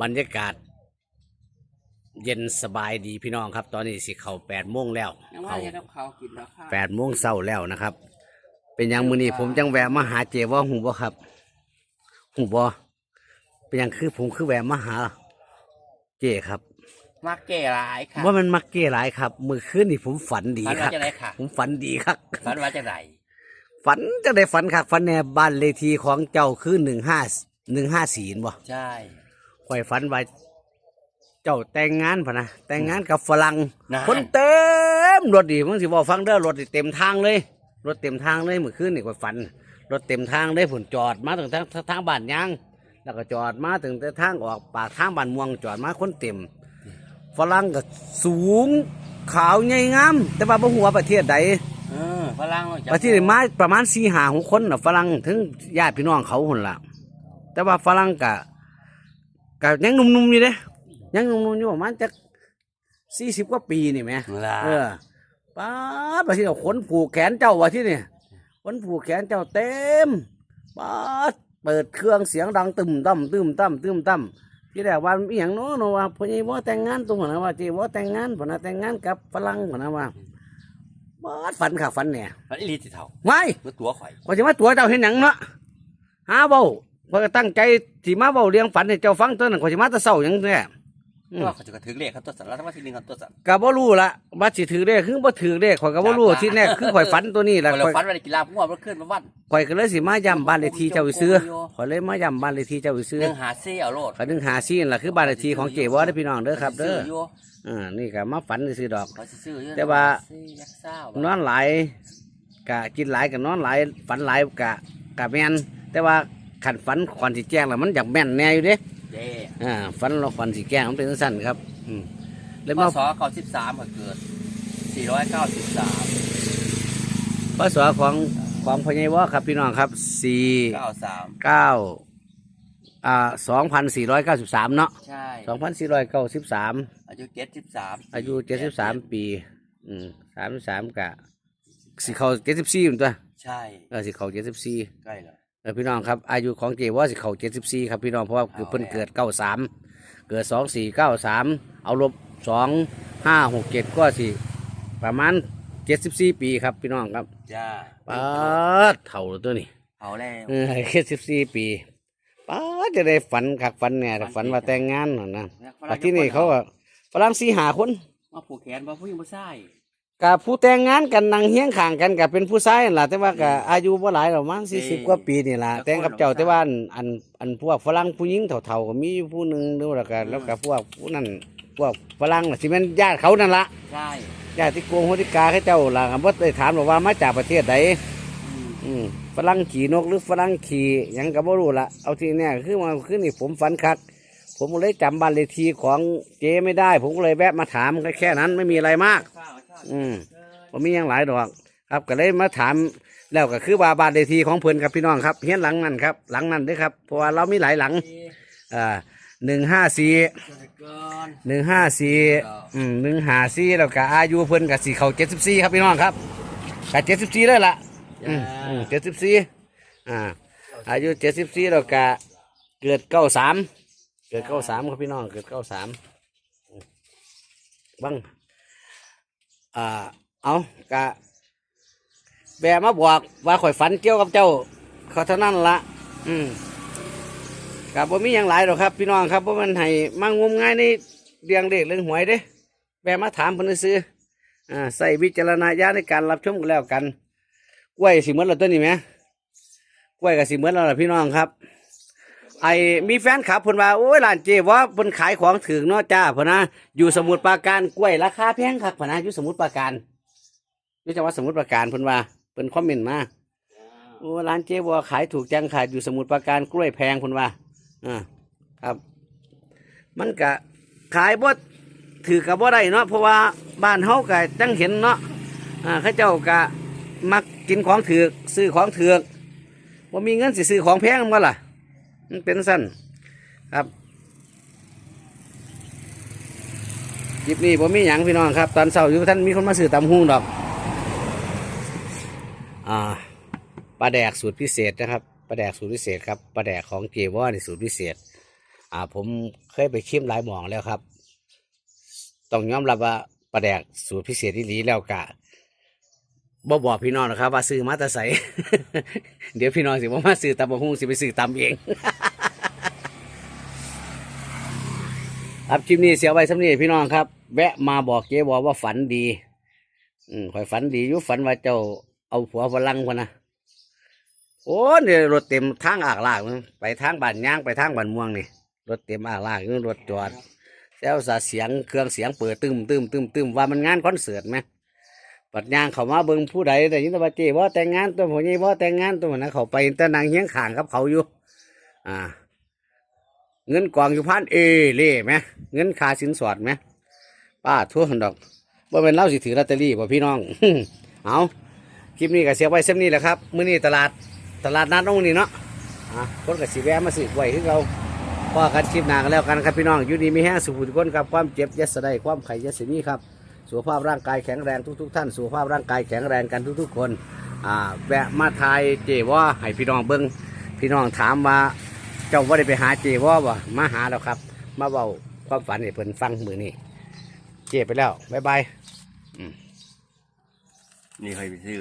บรรยากาศ เย็นสบายดีพี่น้องครับ ตอนนี้สิเขาแปดโมงแล้วยังว่าเขาจะกับเขากินแล้วค่ะแปดโมงเศร้าแล้วนะครับ เป็นหยังมือนี้ผมจังแวะมาหาเจว่าหูบ่ครับหูบ่เป็นหยังคือผมคือแวะมาหา เจครับ มาเก๋ร้ายค่ะว่ามันมักเก้หลายครับ มือคืนนี่ผมฝันดีฝันคว่ารับจะไรค่ะผมฝันดีครับ ฝันว่าจะไรฝันจะได้ฝันครับฝันในบ้านเลขที่ของเจ้าคือหนึ่งห้าหนึ่งห้าสี่บ่ใช่ ข่อยฝันว่าเจ้าแต่งงานพะนะแต่งงานกับฝรั่งนะ คนเต็มรถดีมึงสิบอกฟังเด้อรถนี่เต็มทางเลยรถเต็มทางเลยเมื่อคืนนี่ข่อยฝันรถเต็มทางเลยผลจอดมาถึงทางทางบ้านยางแล้วก็จอดมาถึงแต่ทางออกปากทางบ้านม่วงจอดมาคนเต็มฝรั่งก็สูงขาวใหญ่งาม แต่ว่าบ่ฮู้ว่าประเทศใด เออฝรั่งจะประเทศนี้มาประมาณ4 5 6คนน่ะฝรั่งถึงญาติพี่น้องเขาหุ่นล่ะแต่ว่าฝรั่งก็ ก็ยังหนุ่มๆอยู่เด้ยังหนุ่มๆอยู่ประมาณจัก40กว่าปีนี่แหมล่ะเออป้าดว่าที่เราขนผูกแขนเจ้าว่าที่นี่ขนผูกแขนเจ้าเต็มป้าดเปิดเครื่องเสียงดังตึมตั้มตึมตั้มตึมตั้มที่แรกว่าอีหยังเนาะเนาะว่าพอใหญว่าแต่งงานตรงนั้นว่าจีว่าแต่งงานพอนะแต่งงานกับฝรั่งพอนะว่าป้าดฝันค่ะฝันเนี่ยฝันอีหลีสิเท่าไม่เมื่อตัวข่อยพอจะมาตัวเจ้าเห็นหยังเนาะหาเบา พอก็ตั้งใจที่มาเบาเลี้ยงฝันให้เจ้าฟังตัวนั้นพอจะมาแตะเศร้าหยังแน่อืมว่าเขาจะกระถือเลขเขาตัวสันแล้วทั้งว่าที่หนึ่งเขาตัวสันก็บ่รู้ละว่าสิถือเลขคือบ่ถือเลขข่อยก็บ่รู้จ้ะที่แน่คือข่อยฝันตัวนี้แหละเราข่อยฝันว่าได้กีฬาพุ่งว่าขึ้นมาวันข่อยก็เลยสิมาย้ำบ้านเลขที่เจ้าไปซื้อโอ้โหข่อยเลยมาย้ำบ้านเลขที่เจ้าไปซื้อเรื่องหาเซี่เอาโลดข่อยนึงหาซีนล่ะคือบ้านเลขที่ของเจวอได้อพี่น้องเด้อครับเด้อซื้ยู่อ่านี่ก็มาฝันซื้อๆดอก เขาสิซื้ออยู่แต่ว่าซี่ยักษ์เศร้านอนหลายกะกินหลายกะนอนหลายฝันหลายกะกะแม่นแต่ว่า ขันฝันควันสิแจ้งแล้วมันอยากแม่นแน่อยู่เด้เด้อ่าฝันเราควันสิแจ้งมันเป็นจังซั่นครับ อืมเลยพมาศเก้าสิบสามเกิดสี่ร้อยเก้าสิบสามพศของของพญายวอครับพี่น้องครับสี่เก้าสามเก้าอ่าสองพันสี่ร้อยเก้าสิบสามเนาะใช่สองพันสี่ร้อยเก้าสิบสามอายุเจ็ดสิบสามอายุเจ็ดสิบสามปี อืมสามสามกะสิเขาเจ็ดสิบสี่ตัวใช่เออสิเขาเจ็ดสิบสี่ใกล้แล้ว เออพี่น้องครับอายุของเจว่าสิเขาเจ็ดสิบสี่ครับพี่น้องเพราะว่าคือเพิ่นเกิดเก้าสามเกิดสองสี่เก้าสามเอาลบสองห้าหกเจ็ดก็สิประมาณเจ็ดสิบสี่ปีครับพี่น้องครับจ้าป้าดเท่าตัวนี้เอาแล้วเออแค่สิบสี่ปีป้าดจะได้ฝันคักฝันเนี่ยฝันว่าแต่งงานน่ะนะแต่ที่นี่เขาก็ฝรั่งสี่หาคนว่าผูกแขนว่าผู้หญิงผู้ชาย กับผู้แต่งงานกันนั่งเฮียงข้างกันกับเป็นผู้ชายนั่นล่ะแต่ว่าก็อายุบ่หลายหรอกมั้งสี่สิบกว่าปีนี่ล่ะแต่งกับเจ้าแต่ว่าอันอันอันพวกฝรั่งผู้หญิงเฒ่าๆก็มีอยู่ผู้หนึงดูแล้วก็แล้วก็พวกผู้นั้นพวกฝรั่งน่ะสิแม่นญาติเขานั่นล่ะใช่ญาติโกงโหติกาเขาเจ้าล่ะก็บ่ได้ถามหรอกว่ามาจากประเทศใดอืมอืมฝรั่งขี่นกหรือฝรั่งขี่หยังก็บ่รู้ละเอาที่เนี่ยคือมาคือนี่ผมฝันคัก ผมก็เลยจำบ้านเลขที่ของเจไม่ได้ ผมก็เลยแวะมาถามแค่แค่นั้นไม่มีอะไรมากข้าวข้าว อืมผมมีหยังหลายดอก ครับก็เลยมาถามแล้วก็คือว่าบ้านเลขที่ของเพิ่นครับพี่น้องครับเฮียนหลังนั้นครับหลังนั้นเด้วยครับเพราะว่าเรามีหลายหลังอ่าหนึ่งห้าสี่หนึ่งห้าสี่อืมหนึ่งห้าสี่แล้วก็อายุเพิ่นกับสี่เขาเจ็ดสิบสี่ครับพี่น้องครับกับเจ็ดสิบสี่เลยล่ะอืมอืมเจ็ดสิบสี่อ่าอายุเจ็ดสิบสี่แล้วก็เกิดเก้าสามเกิดเก้าสามครับพี่น้องเกิดเก้าสามบัง อ่า เอากะแบมาบอกว่าข่อยฝันเกี่ยวกับเจ้าเขาเท่านั้นละอืมกะบ่มีอย่างหลายหรอกครับพี่น้องครับเพราะมันให้มางมง่ายในเรียงเด็กเรื่องหวยเด้ แบมาถามเพิ่นซื้ออ่าใส่วิจารณญาณในการรับชมกันแล้วกันกล้วยสิเหมือนเราตัวนี้ไหมกล้วยกับสิเหมือนเราล่ะพี่น้องครับ ไอ้มีแฟนคลับเพิ่นว่าโอ้ยร้านเจว่าเพิ่นขายของถึงเนาะจ้าเพิ่นนะอยู่สมุทรปราการกล้วยราคาแพงครับเพิ่นนะอยู่สมุทรปราการอยู่จังหวัดสมุทรปราการเพิ่นว่าเพิ่นคอมเมนต์มาโอ้ร้านเจว่าขายถูกจังขายอยู่สมุทรปราการกล้วยแพงเพิ่นว่าอ่าครับ มันก็ขายบ่ถือกับบ่ได้เนาะเพราะว่าบ้านเฮาก็จังเห็นเนาะอ่าเขาเจ้าก็มักกินของถือซื้อของถือว่ามีเงินสิซื้อของแพงมั้งล่ะ มันเป็นสั้นครับคลิปนี้ผมมีหยังพี่น้องครับ ตอนเช้าอยู่ท่านมีคนมาซื้อตำหุ้งดอก อ่าปลาแดกสูตรพิเศษนะครับปลาแดกสูตรพิเศษครับปลาแดกของเจว่าในสูตรพิเศษ อ่า ผมเคยไปชิมหลายหมองแล้วครับ ต้องยอมรับว่าปลาแดกสูตรพิเศษที่ลีแล้วกะ บ่บอกพี่น้องนะครับ ว่าซื้อมาต่ใส เดี๋ยวพี่น้องสิว่ามาซื้อตำบะฮุ่งสิไปซื้อตำเอง ครับคลิปนี้เสียไว้สำนีพี่น้องครับ แวะมาบอกเจ๊บอกว่าฝันดี อืมข่อยฝันดีอยู่ฝันว่าเจ้าเอาผัวฝรั่งพะนะโอ้เนี่ยรถเต็มทางอากลากมันไปทางบ้านย่างไปทางบ้านม่วงนี่รถเต็มอากลากอยู่รถจอดแล้วสาเสียงเครื่องเสียงเปิดตึมตึมตึมตึมว่ามันงานคอนเสิร์ตไหม ปัดยางเขามาเบิ่งผู้ใดแต่ยินต่ว่าเจ๊ว่าแต่งงานตัวผมนี่ว่าแต่งงานตัวนั้นเขาไปแต่นางเฮียงขางกับเขาอยู่ อ่า เงินกองอยู่พันเอเล่ไหมเงินคาสินสอดไหมป้าทั่วหันดอกว่าเป็นเล่าสิถือลอตเตอรี่บ่พี่น้องเอาคลิปนี้ก็เสียไว้เส้นนี้แหละครับมื้อนี้ตลาดตลาดนัดน้องนี่เนาะอะคนก็สิแวะมาซื้อไว้คือเราพอกันคลิปหนากันแล้วกันครับพี่น้องอยู่ดีมีแห้งสุขุทุกคนครับความเจ็บยัสได้ความไข่ยัสมีครับ สุขภาพร่างกายแข็งแรงทุก ๆ ท่าน สุขภาพร่างกายแข็งแรงกันทุก ๆ คนอ่าแวะมาทายเจว่าให้พี่น้องเบิ้งพี่น้องถามว่าเจ้าว่าได้ไปหาเจว่าบ่มาหาแล้วครับ มาเบาความฝันให้เพิ่นฟังมือนี่เจไปแล้วบ๊ายบายนี่ใครไปซื้อ